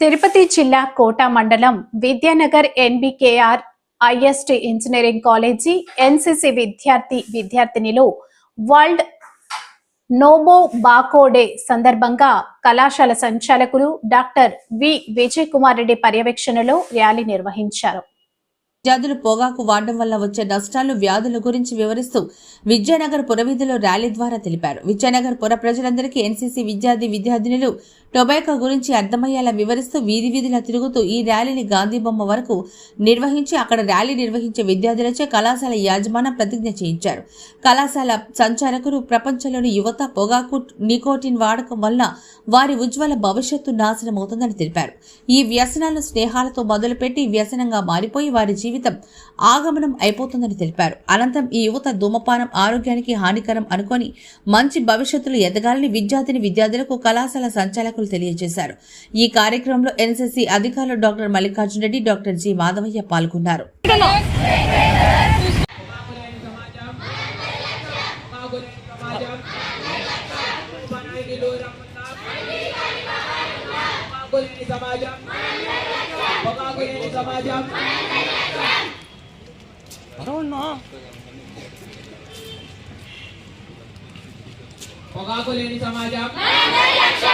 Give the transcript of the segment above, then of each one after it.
తిరుపతి జిల్లా కోట మండలం Vidyanagar NBKR IST engineering college NCC విద్యార్థి విద్యార్థినిలు వరల్డ్ నోబో బాకో డే సందర్భంగా కళాశాల సంచాలకులు డాక్టర్ వి విజయ్ కుమార్ రెడ్డి పర్యవేక్షణలో ర్యాలీ నిర్వహించారు. విద్యార్థులు పొగాకు వాడడం వల్ల వచ్చే నష్టాలు వ్యాధుల గురించి వివరిస్తూ విద్యానగర్ పురవీధిలో ర్యాలీ ద్వారా తెలిపారు. విద్యానగర్ పుర ప్రజలందరికీ ఎన్సీసీ విద్యార్థి విద్యార్థినులు టొబాకో గురించి అర్థమయ్యేలా వివరిస్తూ వీధి వీధిలా తిరుగుతూ ఈ ర్యాలీని గాంధీ బొమ్మ వరకు నిర్వహించి అక్కడ ర్యాలీ నిర్వహించే విద్యార్థులచే కళాశాల యాజమాన్యం ప్రతిజ్ఞ చేయించారు. కళాశాల సంచాలకులు ప్రపంచంలోని యువత పొగాకు నికోటిన్ వాడకం వల్ల వారి ఉజ్వల భవిష్యత్తు నాశనం అవుతుందని తెలిపారు. ఈ వ్యసనాలు స్నేహాలతో మొదలుపెట్టి వ్యసనంగా మారిపోయి వారి జీవితం ఆగమనం అయిపోతుందని తెలిపారు. అనంతరం ఈ యువత ధూమపానం ఆరోగ్యానికి హానికరం అనుకొని మంచి భవిష్యత్తులో ఎదగాలని విద్యార్థిని విద్యార్థులకు కళాశాల సంచాలకులు తెలియజేశారు. ఈ కార్యక్రమంలో ఎన్సీసీ అధికారులు doctor Mallikarjuna Reddy doctor G Madhavayya పాల్గొన్నారు. సమాజం. సమాజం. సమాజం పొగాకులేని సమాజం. పొగాకు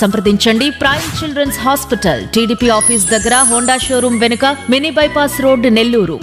సంప్రదించండి. Prime children's hospital TDP office దగ్గర హోండా షోరూం వెనుక మినీ బైపాస్ రోడ్ నెల్లూరు.